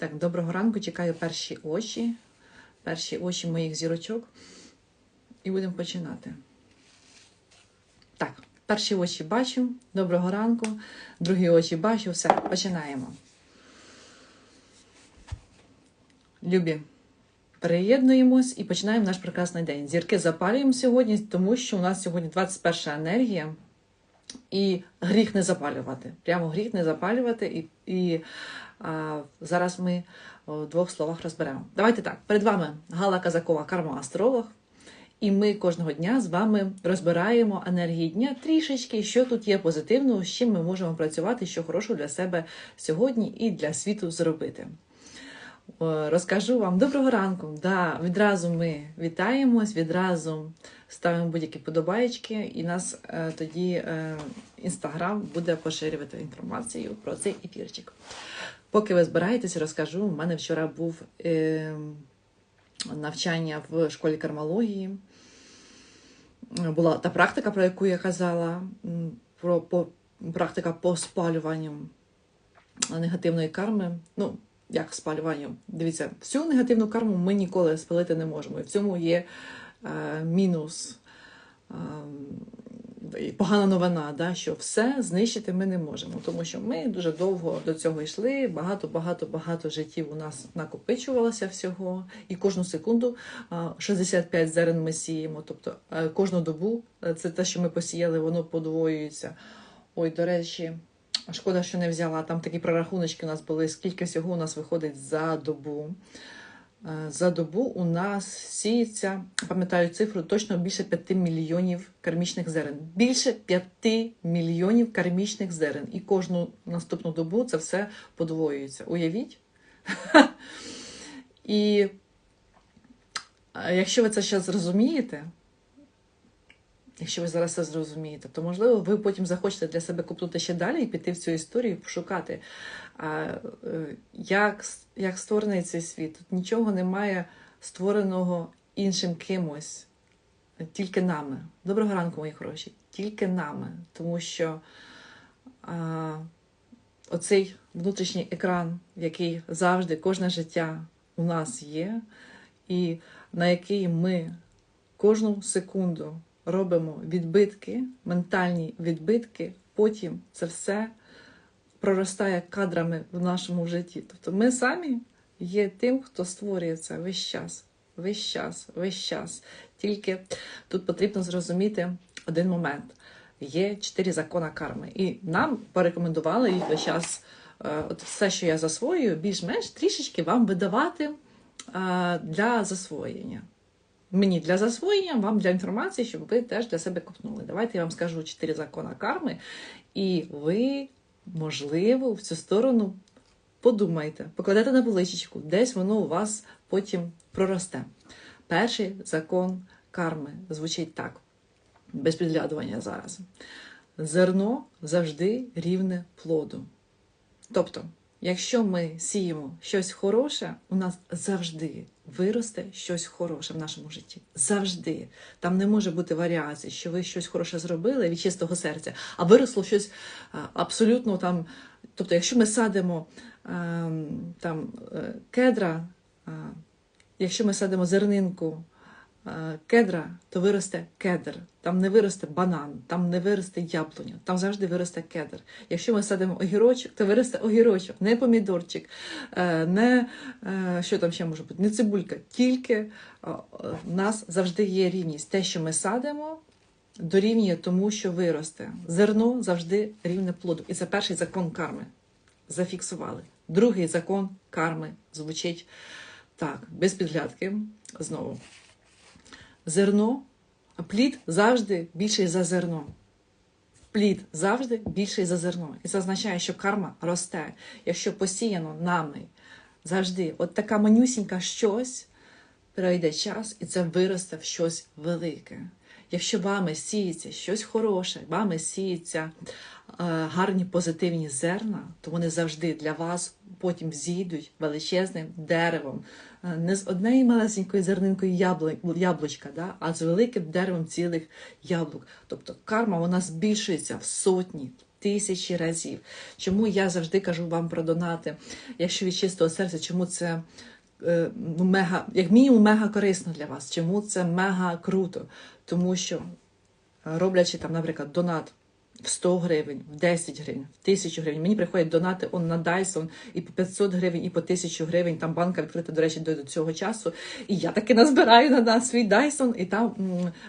Так, доброго ранку. Чекаю перші очі, перші очі моїх зірочок. І будемо починати. Так, перші очі бачу. Доброго ранку. Другі очі бачу. Все, починаємо. Любі, приєднуємось і починаємо наш прекрасний день. Зірки запалюємо сьогодні, тому що у нас сьогодні 21 енергія. І гріх не запалювати. Прямо гріх не запалювати. І, і зараз ми в двох словах розберемо. Давайте так. Перед вами Гала Казакова, карма-астролог. І ми кожного дня з вами розбираємо енергії дня трішечки, що тут є позитивного, з чим ми можемо працювати, що хорошого для себе сьогодні і для світу зробити. Е, Розкажу вам доброго ранку. Да, відразу ми вітаємось, відразу ставимо будь-які подобаєчки, і нас е, тоді інстаграм буде поширювати інформацію про цей ефірчик. Поки ви збираєтесь, розкажу. У мене вчора був е, навчання в школі кармології. Була та практика, про яку я казала, про по, практика по спалюванню негативної карми. Ну, як спалюванню? Дивіться, всю негативну карму ми ніколи спалити не можемо. І в цьому є е, мінус. Е, погана новина, да, що все знищити ми не можемо, тому що ми дуже довго до цього йшли. Багато, багато, багато життів у нас накопичувалося всього, і кожну секунду а, 65 зерен ми сіємо. Тобто е, кожну добу е, це те, що ми посіяли, воно подвоюється. Ой, до речі, шкода, що не взяла. Там такі прорахуночки у нас були. Скільки всього у нас виходить за добу. Е, За добу у нас сіється, пам'ятаю цифру, точно більше 5 мільйонів кармічних зерен. Більше 5 мільйонів кармічних зерен. І кожну наступну добу це все подвоюється. Уявіть? І е, якщо ви це ще зрозумієте, якщо ви зараз це зрозумієте, то можливо ви потім захочете для себе купнути ще далі і піти в цю історію, пошукати, а, е, як, як створений цей світ. Тут нічого немає створеного іншим кимось, тільки нами. Доброго ранку, мої хороші, тільки нами. Тому що а, оцей внутрішній екран, який завжди кожне життя у нас є, і на який ми кожну секунду робимо відбитки, ментальні відбитки, потім це все проростає кадрами в нашому житті. Тобто ми самі є тим, хто створює це весь час, весь час, весь час. Тільки тут потрібно зрозуміти один момент. Є чотири закони карми, і нам порекомендували їх весь час. е, От все, що я засвоюю, більш-менш трішечки вам видавати е, для засвоєння мені для засвоєння, вам для інформації, щоб ви теж для себе копнули. Давайте я вам скажу чотири закони карми, і ви, можливо, в цю сторону подумайте, покладете на поличечку, десь воно у вас потім проросте. Перший закон карми звучить так, без підглядування зараз. Зерно завжди рівне плоду. Тобто, якщо ми сіємо щось хороше, у нас завжди виросте щось хороше в нашому житті. Завжди. Там не може бути варіації, що ви щось хороше зробили від чистого серця, а виросло щось абсолютно там. Тобто, якщо ми садимо там е, кедра, якщо ми садимо зернинку е, кедра, то виросте кедр. Там не виросте банан, там не виросте яблуня, там завжди виросте кедр. Якщо ми садимо огірочок, то виросте огірочок, не помідорчик, е, не е, що там ще може бути, не цибулька. Тільки е, в нас завжди є рівність. Те, що ми садимо, дорівнює тому, що виросте. Зерно завжди рівне плоду. І це перший закон карми. Зафіксували. Другий закон карми звучить так, без підглядки. Знову. Зерно, плід завжди більший за зерно. Плід завжди більший за зерно. І це означає, що карма росте. Якщо посіяно нами завжди от така манюсінька щось, пройде час і це виросте в щось велике. Якщо вами сіється щось хороше, вами сіється гарні позитивні зерна, то вони завжди для вас потім зійдуть величезним деревом. Е, Не з однією малесенькою зернинкою яблучка, да, а з великим деревом цілих яблук. Тобто карма вона збільшується в сотні, тисячі разів. Чому я завжди кажу вам про донати, якщо від чистого серця, чому це е, ну, мега, як мінімум, мега корисно для вас, чому це мега круто? Тому що е, роблячи там, наприклад, донат в 100 гривень, в 10 гривень, в 1000 гривень. Мені приходять донати он на Dyson і по 500 гривень, і по 1000 гривень. Там банка відкрита, до речі, до, цього часу. І я таки назбираю на, на свій Dyson, і там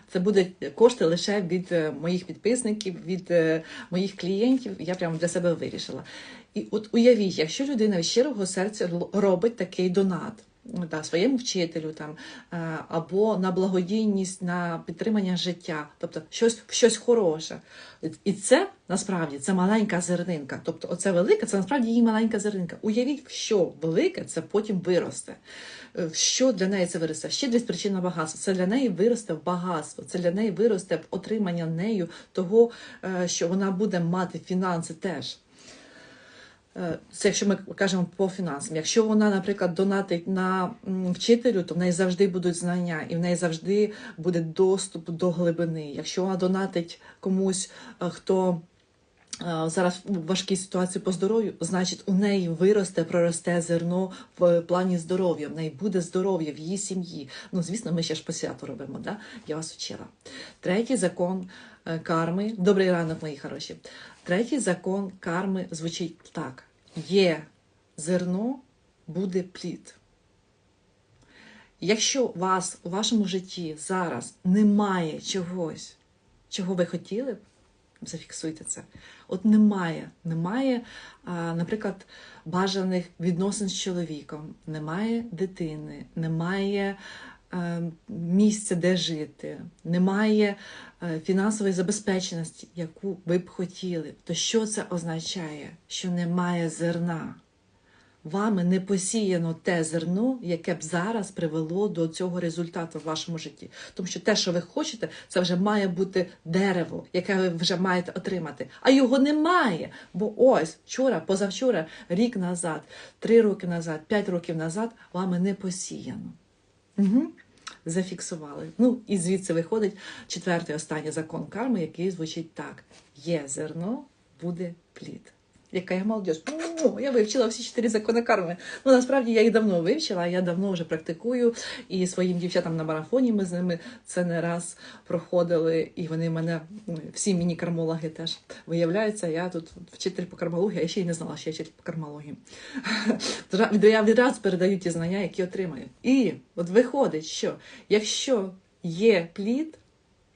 це буде кошти лише від е, моїх підписників, від е, моїх клієнтів. Я прямо для себе вирішила. І от уявіть, якщо людина від щирого серця робить такий донат. Да, своєму вчителю там е, або на благодійність, на підтримання життя, тобто щось щось хороше. І це насправді це маленька зернинка. Тобто, оце велике, це насправді її маленька зернинка. Уявіть, що велике це потім виросте. Е, Що для неї це виросте? Щедрість причина багатства. Це для неї виросте в багатство. Це для неї виросте в отримання нею того, е, що вона буде мати фінанси теж. Е, Це якщо ми кажемо по фінансам. Якщо вона, наприклад, донатить на вчителю, то в неї завжди будуть знання, і в неї завжди буде доступ до глибини. Якщо вона донатить комусь, е, хто зараз в важкій ситуації по здоров'ю, значить у неї виросте, проросте зерно в плані здоров'я. В неї буде здоров'я в її сім'ї. Ну, звісно, ми ще ж по святу робимо. Да? Я вас вчила. Третій закон е, карми. Добрий ранок, мої хороші. Третій закон карми звучить так: є зерно, буде плід. Якщо вас у вашому житті зараз немає чогось, чого ви хотіли б, зафіксуйте це. От немає, немає, наприклад, бажаних відносин з чоловіком, немає дитини, немає е, місця, де жити, немає е, фінансової забезпеченості, яку ви б хотіли. То що це означає? Що немає зерна. Вами не посіяно те зерно, яке б зараз привело до цього результату в вашому житті. Тому що те, що ви хочете, це вже має бути дерево, яке ви вже маєте отримати. А його немає. Бо ось вчора, позавчора, рік назад, три роки назад, п'ять років назад вами не посіяно. Угу. Зафіксували. Ну і звідси виходить четвертий останній закон карми, який звучить так: є зерно, буде плід. Яка я молодіж. О, я вивчила всі чотири закони карми. Ну насправді я їх давно вивчила, я давно вже практикую. І своїм дівчатам на марафоні ми з ними це не раз проходили, і вони мене всі міні-кармологи теж виявляються. Я тут вчитель по кармології, я ще й не знала, що я вчитель по кармології. Я відразу передаю ті знання, які отримаю. І от виходить, що якщо є плід,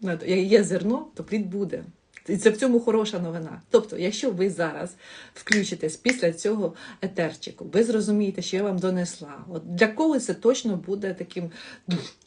ну, є зерно, то плід буде. І це в цьому хороша новина. Тобто, якщо ви зараз включитесь після цього етерчику, ви зрозумієте, що я вам донесла. От для когось це точно буде таким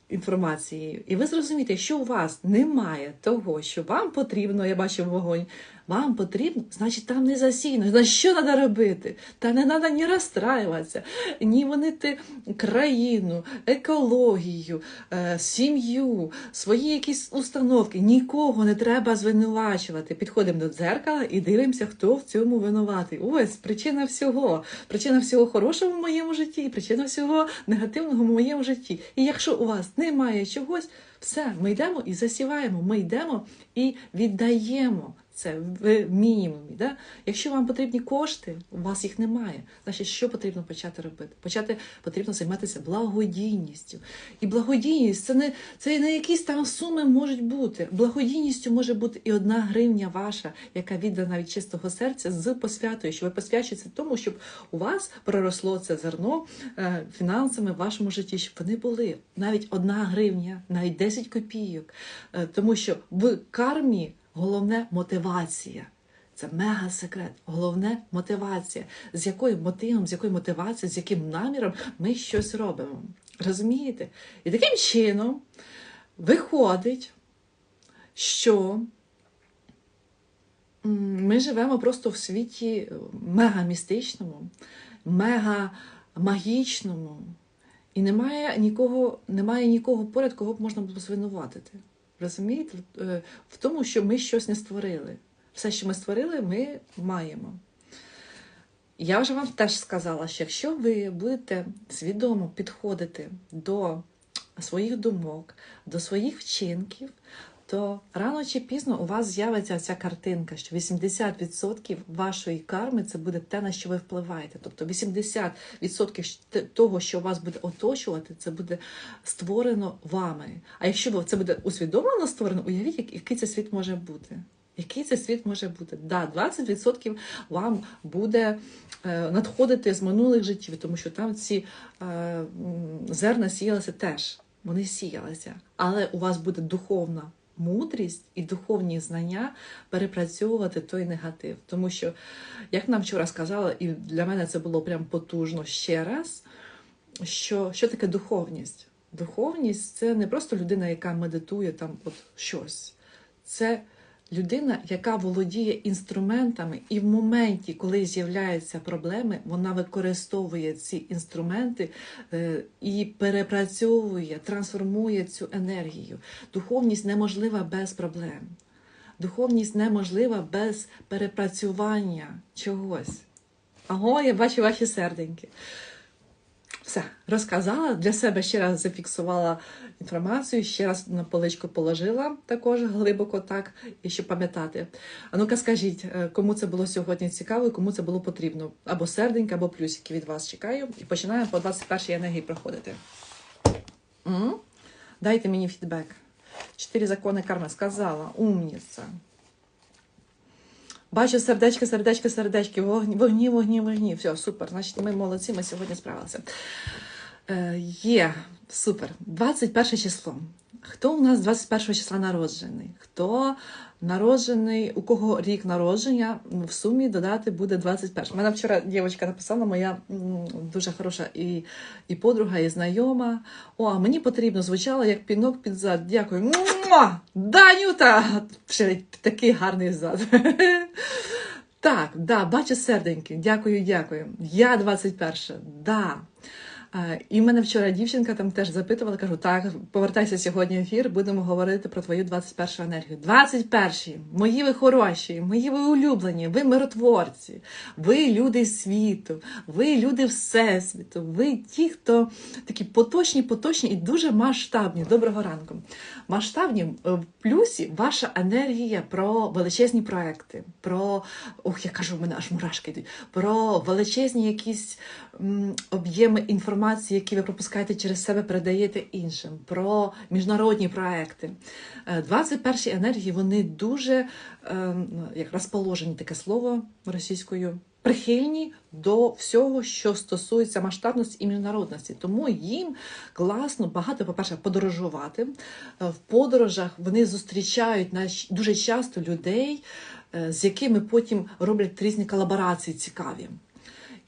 інформацією. І ви зрозумієте, що у вас немає того, що вам потрібно, я бачу вогонь, вам потрібно, значить там не засійно. Значить, що треба робити? Та не треба ні розстраюватися, ні вонити країну, екологію, е, сім'ю, свої якісь установки. Нікого не треба звинувачувати. Підходимо до дзеркала і дивимося, хто в цьому винуватий. Ось причина всього. Причина всього хорошого в моєму житті, і причина всього негативного в моєму житті. І якщо у вас немає чогось, все, ми йдемо і засіваємо, ми йдемо і віддаємо. Це в мінімумі. Да? Якщо вам потрібні кошти, у вас їх немає. Значить, що потрібно почати робити? Почати потрібно займатися благодійністю. І благодійність це не це не якісь там суми можуть бути. Благодійністю може бути і одна гривня ваша, яка віддана від чистого серця з посвятою, що ви посвячуєте тому, щоб у вас проросло це зерно е, фінансами в вашому житті, щоб вони були навіть одна гривня, навіть 10 копійок. Е, тому що в кармі. Головне мотивація. Це мега секрет. Головне мотивація. З якою мотивом, з якою мотивацією, з яким наміром ми щось робимо. Розумієте? І таким чином виходить, що ми живемо просто в світі мега містичному, мега магічному. І немає нікого, немає нікого поряд, кого б можна було звинуватити. Розумієте? В тому, що ми щось не створили. Все, що ми створили, ми маємо. Я вже вам теж сказала, що якщо ви будете свідомо підходити до своїх думок, до своїх вчинків, то рано чи пізно у вас з'явиться ця картинка, що 80% вашої карми це буде те, на що ви впливаєте. Тобто 80% того, що вас буде оточувати, це буде створено вами. А якщо це буде усвідомлено створено, уявіть, який це світ може бути. Який це світ може бути? Да, 20% вам буде е, надходити з минулих життів, тому що там ці е, зерна сіялися теж. Вони сіялися. Але у вас буде духовна мудрість і духовні знання перепрацьовувати той негатив. Тому що, як нам вчора сказали, і для мене це було прям потужно ще раз, що, що таке духовність? Духовність це не просто людина, яка медитує там от щось. Це людина, яка володіє інструментами, і в моменті, коли з'являються проблеми, вона використовує ці інструменти е, і перепрацьовує, трансформує цю енергію. Духовність неможлива без проблем. Духовність неможлива без перепрацювання чогось. Аго, я бачу ваші серденьки. Все, розказала для себе ще раз зафіксувала інформацію, ще раз на поличку положила також глибоко так, і щоб пам'ятати. А ну-ка скажіть, е, кому це було сьогодні цікаво і кому це було потрібно? Або серденька, або плюсики від вас чекаю. І починаємо по 21-й енергії проходити. М? Дайте мені фідбек. Чотири закони карми сказала, умніця. Бачу сердечки, сердечки, сердечки, вогні, вогні, вогні, вогні. Все, супер. Значить, ми молодці, ми сьогодні справилися. Е, є, супер. 21 число. Хто у нас 21 числа народжений? Хто народжений, у кого рік народження, ну, в сумі додати буде 21. У мене вчора дівчинка написала, моя дуже хороша і, і подруга, і знайома. О, а мені потрібно, звучало як пінок під зад. Дякую. Муа! Данюта! Ще такий гарний зад. Так, да, бачу серденьки. Дякую, дякую. Я 21. Да. І мене вчора дівчинка там теж запитувала, кажу, так, повертайся сьогодні в ефір, будемо говорити про твою 21 енергію. 21, мої ви хороші, мої ви улюблені, ви миротворці, ви люди світу, ви люди Всесвіту, ви ті, хто такі поточні, поточні і дуже масштабні. Доброго ранку. Масштабні е, в плюсі ваша енергія про величезні проекти, про ох, я кажу, в мене аж мурашки йдуть, про величезні якісь об'єми інформації, які ви пропускаєте через себе, передаєте іншим, про міжнародні проекти. Е, 21 енергії вони дуже ем, як розположені таке слово російською. Прихильні до всього, що стосується масштабності і міжнародності, тому їм класно багато, по-перше, подорожувати. Е, В подорожах вони зустрічають дуже часто людей, е, з якими потім роблять різні колаборації цікаві.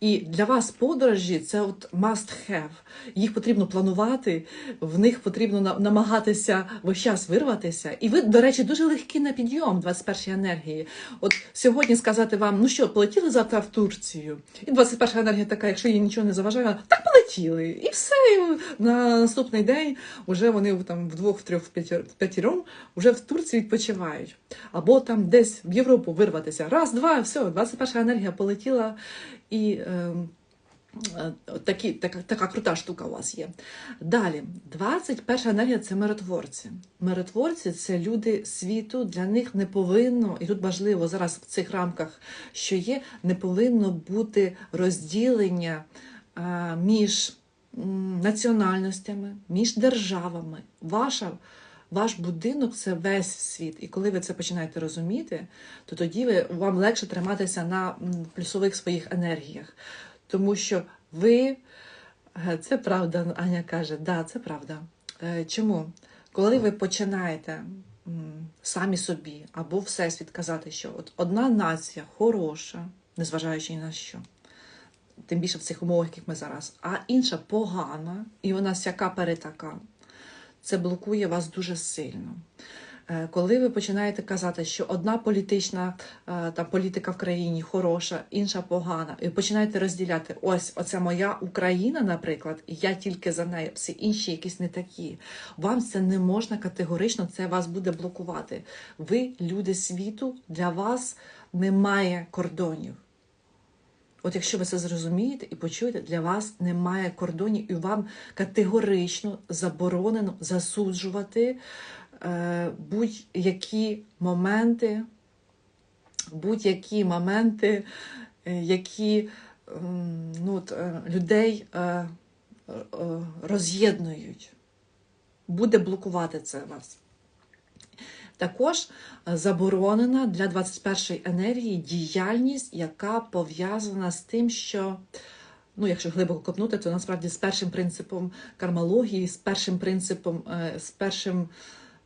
І для вас подорожі це от must have. Їх потрібно планувати, в них потрібно на- намагатися весь час вирватися. І ви, до речі, дуже легкі на підйом 21 енергії. От сьогодні сказати вам, ну що, полетіли завтра в Турцію? І 21 енергія така, якщо їй нічого не заважає, так полетіли. І все. І на наступний день вже вони там вдвох, в п'ятір- в п'ятіром вже в Турції відпочивають. Або там десь в Європу вирватися. Раз, два, все, 21 енергія полетіла. І е, е, такі, така, така крута штука у вас є. Далі, 21 енергія це миротворці. Миротворці це люди світу, для них не повинно, і тут важливо зараз в цих рамках, що є, не повинно бути розділення е, між національностями, між державами. Ваша ваш будинок це весь світ. І коли ви це починаєте розуміти, то тоді ви, вам легше триматися на плюсових своїх енергіях. Тому що ви, е, це правда, Аня каже, да, це правда. Е, Чому? Коли ви починаєте самі собі або всесвіт казати, що от одна нація хороша, незважаючи ні на що, тим більше в цих умовах, яких ми зараз, а інша погана, і вона сяка перетака, це блокує вас дуже сильно. Е, Коли ви починаєте казати, що одна політична е, та політика в країні хороша, інша погана, і починаєте розділяти, ось оця моя Україна, наприклад, і я тільки за нею, всі інші якісь не такі. Вам це не можна категорично, це вас буде блокувати. Ви люди світу, для вас немає кордонів. От якщо ви це зрозумієте і почуєте, для вас немає кордонів, і вам категорично заборонено засуджувати е, будь-які моменти, будь-які моменти, е, які ну, от, е, людей е, роз'єднують. Буде блокувати це вас. Також е, заборонена для 21-ї енергії діяльність, яка пов'язана з тим, що, ну, якщо глибоко копнути, то насправді з першим принципом кармології, з першим принципом, е, з, першим,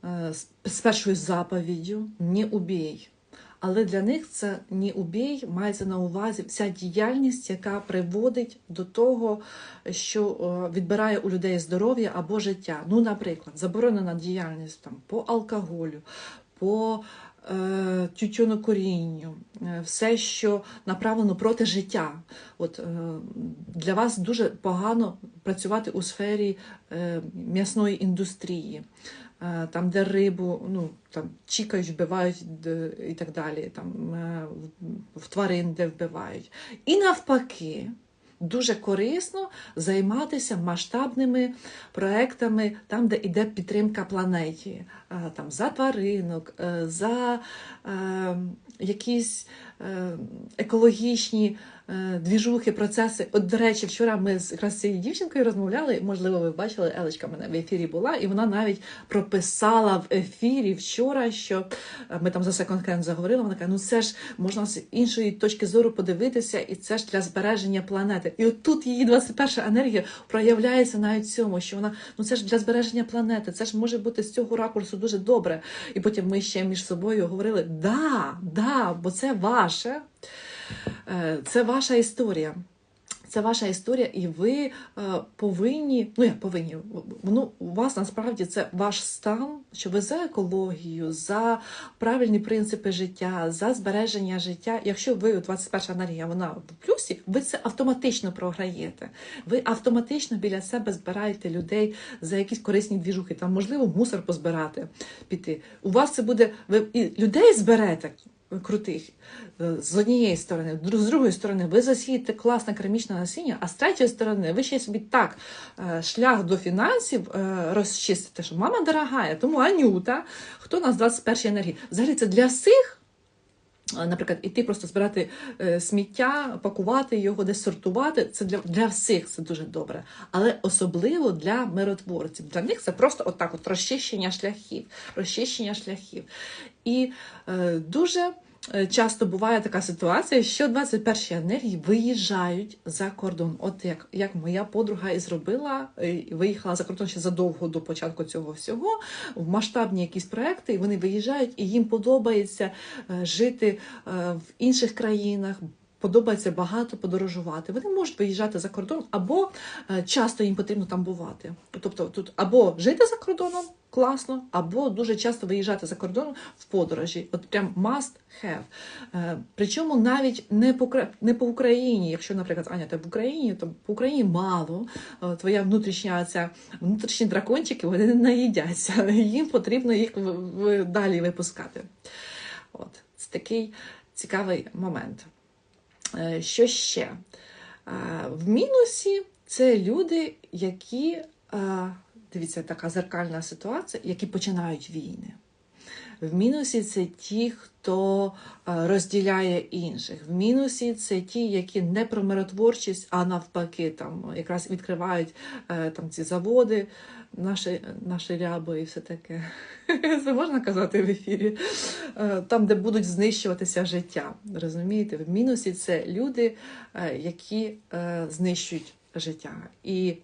е, з першою заповіддю не убій. Але для них це не убій, мається на увазі вся діяльність, яка приводить до того, що е, відбирає у людей здоров'я або життя. Ну, наприклад, заборонена діяльність там, по алкоголю, по е, тютюнокорінню, е, все, що направлено проти життя. От, е, для вас дуже погано працювати у сфері е, м'ясної індустрії. Е, Там, де рибу, ну там чікають, вбивають і так далі, там е, в- тварин, де вбивають. І навпаки, дуже корисно займатися масштабними проектами, там, де йде підтримка планеті, Е, там за тваринок, за е, якісь е, екологічні двіжухи, процеси. От, до речі, вчора ми з якраз цією дівчинкою розмовляли. Можливо, ви бачили, Елечка мене в ефірі була, і вона навіть прописала в ефірі вчора, що е, ми там за секонд-хенд заговорили. Вона каже, ну це ж можна з іншої точки зору подивитися, і це ж для збереження планети. І от тут її 21 енергія проявляється навіть в цьому, що вона ну це ж для збереження планети, це ж може бути з цього ракурсу дуже добре. І потім ми ще між собою говорили: да, да, бо це ваше, е, це ваша історія. Це ваша історія, і ви е, повинні, ну як повинні, воно у вас насправді це ваш стан, що ви за екологію, за правильні принципи життя, за збереження життя. Якщо ви 21 енергія, вона в плюсі, ви це автоматично програєте. Ви автоматично біля себе збираєте людей за якісь корисні двіжухи. Там можливо мусор позбирати, піти. У вас це буде ви і людей зберете крутих е, з однієї сторони, з другої сторони, ви засієте класне керамічне насіння, а з третьої сторони, ви ще собі так е, шлях до фінансів е, розчистите, що мама дорогая, тому Анюта, хто у нас 21 енергії? Взагалі це для всіх. Наприклад, іти просто збирати е, сміття, пакувати його, десь сортувати. Це для, для всіх це дуже добре. Але особливо для миротворців. Для них це просто отак от розчищення шляхів, розчищення шляхів. І е, дуже часто буває така ситуація, що 21 енергії виїжджають за кордон. От як, як моя подруга і зробила, е, і виїхала за кордон ще задовго до початку цього всього, в масштабні якісь проекти, і вони виїжджають, і їм подобається е, жити е, в інших країнах. Подобається багато подорожувати. Вони можуть виїжджати за кордон, або е, часто їм потрібно там бувати. Тобто тут або жити за кордоном класно, або дуже часто виїжджати за кордон в подорожі. От прям must have. Е, Причому навіть не по не по Україні. Якщо, наприклад, Аня, ти в Україні, то по Україні мало. Е, Твоя внутрішня ця внутрішні дракончики вони не наїдяться. Їм потрібно їх далі випускати. От це такий цікавий момент. Е, Що ще? Е, В мінусі це люди, які, е, дивіться, така зеркальна ситуація, які починають війни. В мінусі це ті, хто е, розділяє інших. В мінусі це ті, які не про миротворчість, а навпаки, там якраз відкривають е, там ці заводи, наші, наші ряби і все таке. Це можна казати в ефірі. Е, Там, де будуть знищуватися життя. Розумієте? В мінусі це люди, які знищують життя. І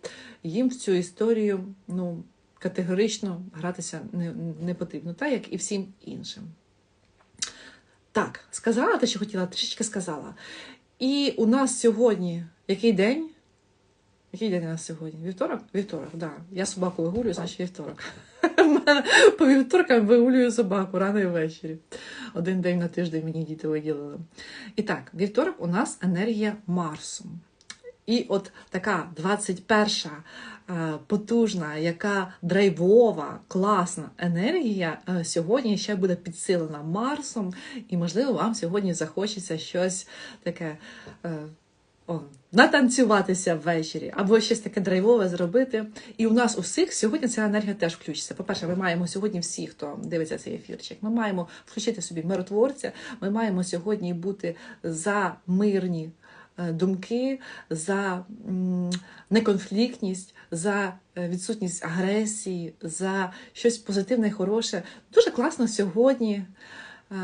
їм в цю історію ну, категорично гратися не, не потрібно, так як і всім іншим. Так, сказала те, що хотіла, трішечки сказала. І у нас сьогодні який день? Який день у нас сьогодні? Вівторок? Вівторок, так. Да. Я собаку вигулюю, значить вівторок. По вівторкам вигулюю собаку рано і ввечері. Один день на тиждень мені діти виділили. І так, вівторок у нас енергія Марсу. І от така 21 е, потужна, яка драйвова, класна енергія е, сьогодні ще буде підсилена Марсом, і, можливо, вам сьогодні захочеться щось таке е, о, натанцюватися ввечері, або щось таке драйвове зробити. І у нас усіх сьогодні ця енергія теж включиться. По-перше, ми маємо сьогодні всі, хто дивиться цей ефірчик, ми маємо включити собі миротворця, ми маємо сьогодні бути за мирні думки, за неконфліктність, за е, відсутність агресії, за щось позитивне і хороше. Дуже класно сьогодні. е,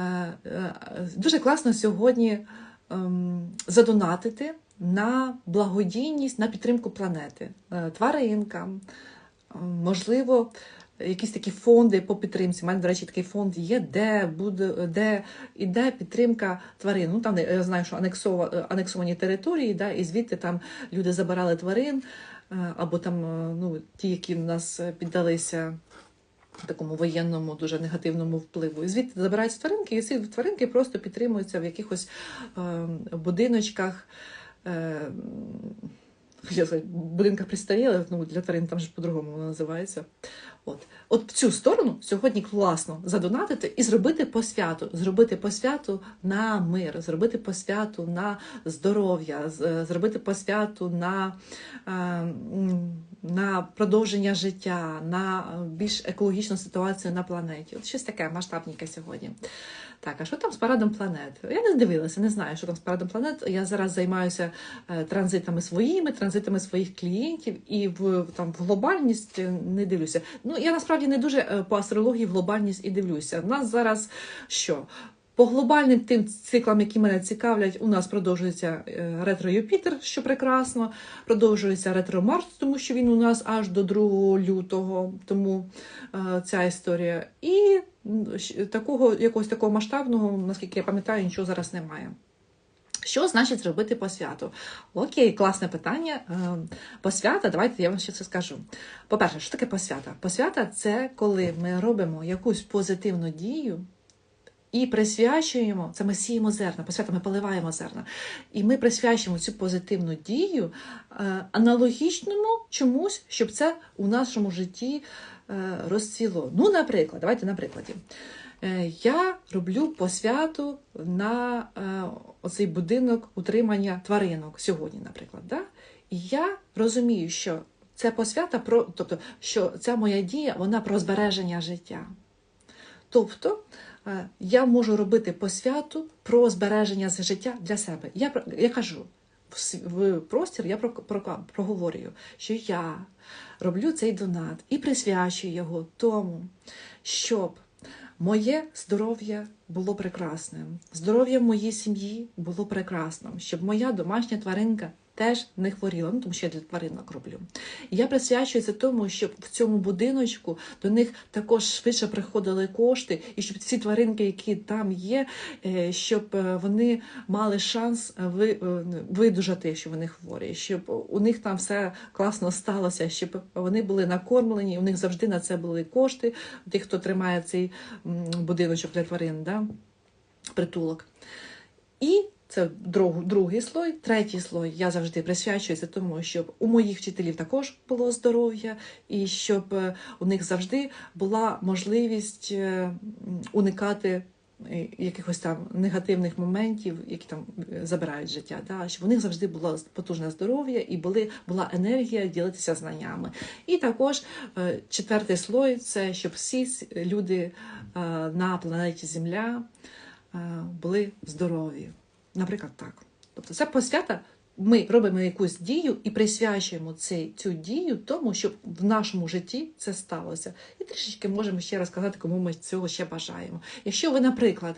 е, Дуже класно сьогодні ем, задонатити на благодійність, на підтримку планети, е, тваринкам, е, можливо, якісь такі фонди по підтримці. У мене, до речі, такий фонд є, де буде де іде підтримка тварин. Ну там я знаю, що анексова, анексовані території, да, і звідти там люди забирали тварин, е, або там е, ну, ті, які в нас піддалися такому воєнному, дуже негативному впливу. І звідти забираються тваринки, і ці тваринки просто підтримуються в якихось е, будиночках. Е, хотіла сказати, будинках пристарілих, ну для тварин там ж по-другому воно називається. От. От в цю сторону сьогодні класно задонатити і зробити посвяту, зробити посвяту на мир, зробити посвяту на здоров'я, зробити посвяту на, е, на продовження життя, на більш екологічну ситуацію на планеті. От щось таке масштабненьке сьогодні. Так, а що там з парадом планет? Я не дивилася, не знаю, що там з парадом планет. Я зараз займаюся е, транзитами своїми, транзитами своїх клієнтів, і в там в глобальність е, не дивлюся. Ну я насправді не дуже е, по астрології в глобальність і дивлюся. У нас зараз що? По глобальним тим циклам, які мене цікавлять, у нас продовжується е, ретро Юпітер, що прекрасно, продовжується ретро Марс, тому що він у нас аж до 2 лютого, тому е, ця історія. І такого якогось такого масштабного, наскільки я пам'ятаю, нічого зараз немає. Що значить зробити посвяту? Окей, класне питання. Е, Посвята, давайте я вам ще це скажу. По-перше, що таке посвята? Посвята це коли ми робимо якусь позитивну дію і присвячуємо, це ми сіємо зерна, посвята ми поливаємо зерна. І ми присвячуємо цю позитивну дію е, аналогічному чомусь, щоб це у нашому житті е, розцвіло. Ну, наприклад, давайте на прикладі. Е, Я роблю посвяту на оцей будинок утримання тваринок сьогодні, наприклад. Да? І я розумію, що це посвята про, тобто, що ця моя дія вона про збереження життя. Тобто я можу робити посвяту про збереження життя для себе. Я, я кажу в, простір, я про, про, проговорюю, що я роблю цей донат і присвячую його тому, щоб моє здоров'я було прекрасним, здоров'я моїй сім'ї було прекрасним, щоб моя домашня тваринка теж не хворіла, ну тому що я для тваринок роблю. Я присвячую це тому, щоб в цьому будиночку до них також швидше приходили кошти, і щоб ці тваринки, які там є, е, щоб е, вони мали шанс е, ви- видужати, що вони хворі, щоб у них там все класно сталося, щоб вони були накормлені, у них завжди на це були кошти, тих, хто тримає цей будиночок для тварин, да? притулок. І це друг, другий слой. Третій слой я завжди присвячуюся тому, щоб у моїх вчителів також було здоров'я, і щоб е, у них завжди була можливість е, уникати е, якихось там негативних моментів, які там забирають життя. Да? Щоб у них завжди було потужне здоров'я і були, була енергія ділитися знаннями. І також четвертий слой це щоб всі люди на планеті Земля були здорові. Наприклад, так. Тобто це посвята. Ми робимо якусь дію і присвячуємо цей, цю дію тому, щоб в нашому житті це сталося. І трішечки можемо ще розказати, кому ми цього ще бажаємо. Якщо ви, наприклад,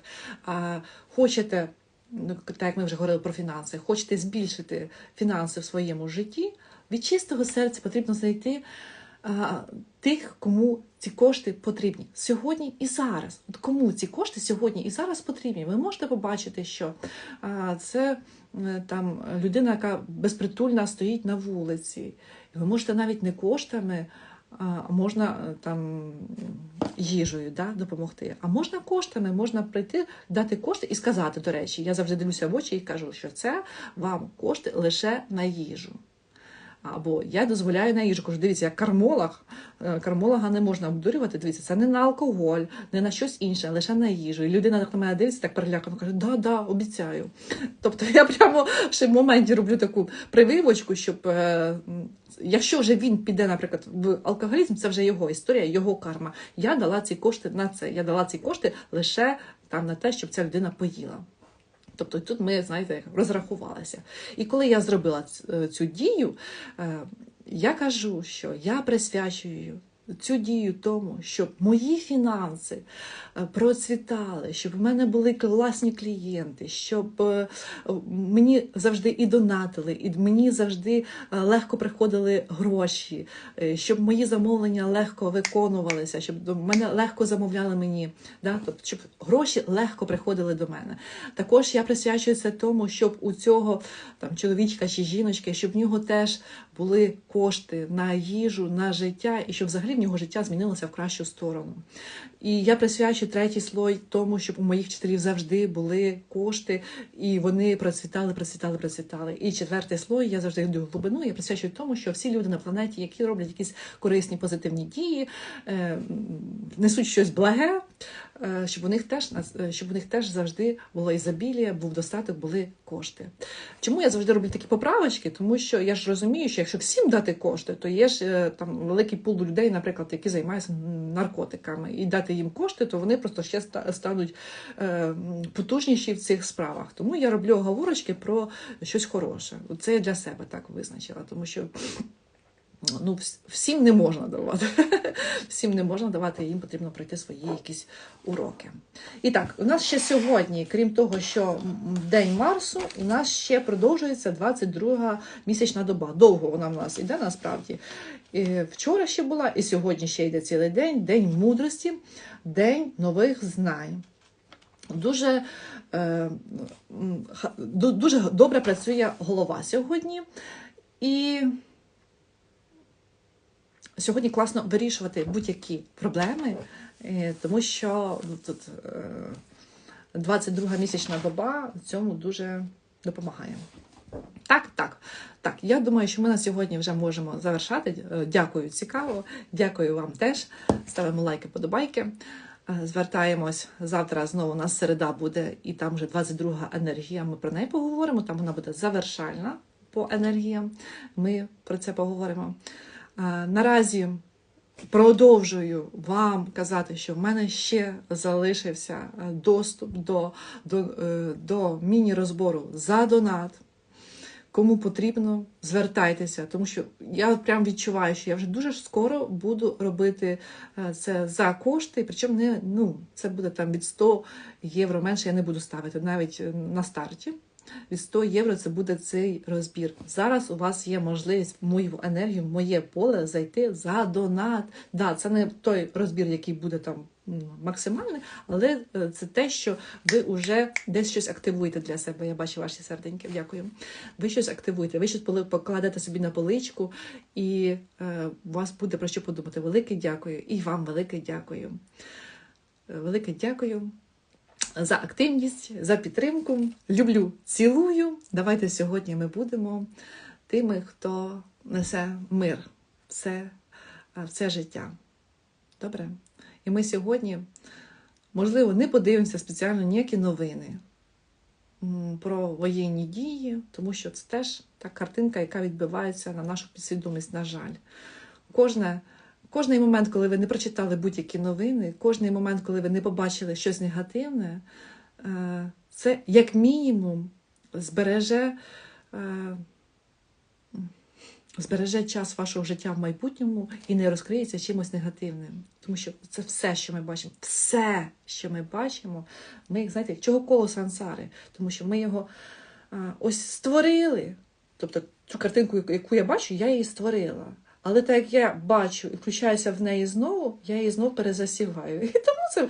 хочете, ну, так як ми вже говорили про фінанси, хочете збільшити фінанси в своєму житті, від чистого серця потрібно знайти тих, кому ці кошти потрібні сьогодні і зараз. От кому ці кошти сьогодні і зараз потрібні? Ви можете побачити, що це е, там людина, яка безпритульна стоїть на вулиці. Ви можете навіть не коштами. А можна е, там їжею да, допомогти, а можна коштами, можна прийти, дати кошти і сказати, до речі, я завжди дивлюся в очі і кажу, що це вам кошти лише на їжу. Або я дозволяю на їжу. Кажу, дивіться, як кармолог, е, кармолога не можна обдурювати. Дивіться, це не на алкоголь, не на щось інше, а лише на їжу. І людина на мене дивиться, так перелякано каже, да, да, обіцяю. Тобто я прямо ще в моменті роблю таку прививочку, щоб е, якщо вже він піде, наприклад, в алкоголізм, це вже його історія, його карма. Я дала ці кошти на це. Я дала ці кошти лише там на те, щоб ця людина поїла. Тобто тут ми, знаєте, розрахувалися. І коли я зробила е, цю дію, е, я кажу, що я присвячую цю дію тому, щоб мої фінанси е, процвітали, щоб в мене були класні клієнти, щоб е, мені завжди і донатили, і мені завжди е, легко приходили гроші, щоб мої замовлення легко виконувалися, щоб до мене легко замовляли мені, да? тобто, щоб гроші легко приходили до мене. Також я присвячую це тому, щоб у цього там чоловічка чи жіночки, щоб в нього теж були кошти на їжу, на життя, і щоб взагалі в нього життя змінилося в кращу сторону. І я присвячую третій слой тому, щоб у моїх вчителів завжди були кошти, і вони процвітали, процвітали, процвітали. І четвертий слой я завжди йду в глибину. Я присвячую тому, що всі люди на планеті, які роблять якісь корисні позитивні дії, е, несуть щось благе, е, щоб у них теж е, щоб у них теж завжди було ізобілія, був достаток, були кошти. Чому я завжди роблю такі поправочки? Тому що я ж розумію, що якщо всім дати кошти, то є ж там великий пул людей, наприклад, які займаються наркотиками, і дати їм кошти, то вони просто ще стануть е, потужніші в цих справах. Тому я роблю оговорочки про щось хороше. Це я для себе так визначила, тому що. Ну, всім не можна давати. всім не можна давати, їм потрібно пройти свої якісь уроки. І так, у нас ще сьогодні, крім того, що День Марсу, у нас ще продовжується 22 місячна доба. Довго вона в нас іде насправді. І вчора ще була, і сьогодні ще йде цілий день, день мудрості, день нових знань. Дуже, е, дуже добре працює голова сьогодні. І сьогодні класно вирішувати будь-які проблеми, е, тому що ну, тут е, 22 місячна доба цьому дуже допомагає. Так, так, так. Я думаю, що ми на сьогодні вже можемо завершати. Е, Дякую, цікаво. Дякую вам теж. Ставимо лайки, подобайки. Е, Звертаємось завтра. Знову у нас середа буде, і там вже 22 енергія. Ми про неї поговоримо. Там вона буде завершальна по енергіям. Ми про це поговоримо. Наразі продовжую вам казати, що в мене ще залишився е, доступ до, до, е, до міні-розбору за донат. Кому потрібно, звертайтеся, тому що я прям відчуваю, що я вже дуже скоро буду робити е, це за кошти, причому не ну це буде там від 100 євро менше. Я не буду ставити навіть на старті. Від 100 євро це буде цей розбір. Зараз у вас є можливість в мою енергію, в моє поле зайти за донат. Да, це не той розбір, який буде там максимальний, але е, це те, що ви вже десь щось активуєте для себе. Я бачу ваші серденьки. Дякую. Ви щось активуєте, ви щось покладете собі на поличку, і е, у вас буде про що подумати. Велике дякую. І вам велике дякую. Е, Велике дякую за активність, за підтримку. Люблю, цілую. Давайте сьогодні ми будемо тими, хто несе мир все, е, в це життя. Добре? І ми сьогодні, можливо, не подивимося спеціально ніякі новини про воєнні дії, тому що це теж та картинка, яка відбивається на нашу підсвідомість, на жаль. Кожне, кожний момент, коли ви не прочитали будь-які новини, кожний момент, коли ви не побачили щось негативне, е, це як мінімум збереже. е, Збереже час вашого життя в майбутньому і не розкриється чимось негативним. Тому що це все, що ми бачимо, все, що ми бачимо, ми, знаєте, чого коло сансари, тому що ми його ось створили. Тобто цю картинку, яку я бачу, я її створила. Але так як я бачу і включаюся в неї знову, я її знову перезасіваю. І тому це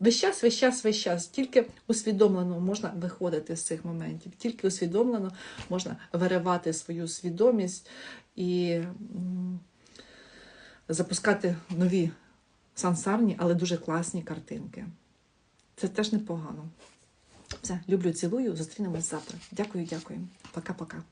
весь час, весь час, весь час. Тільки усвідомлено можна виходити з цих моментів, тільки усвідомлено можна виривати свою свідомість і запускати нові сансарні, але дуже класні картинки. Це теж непогано. Все, люблю, цілую. Зустрінемось завтра. Дякую, дякую. Пока-пока.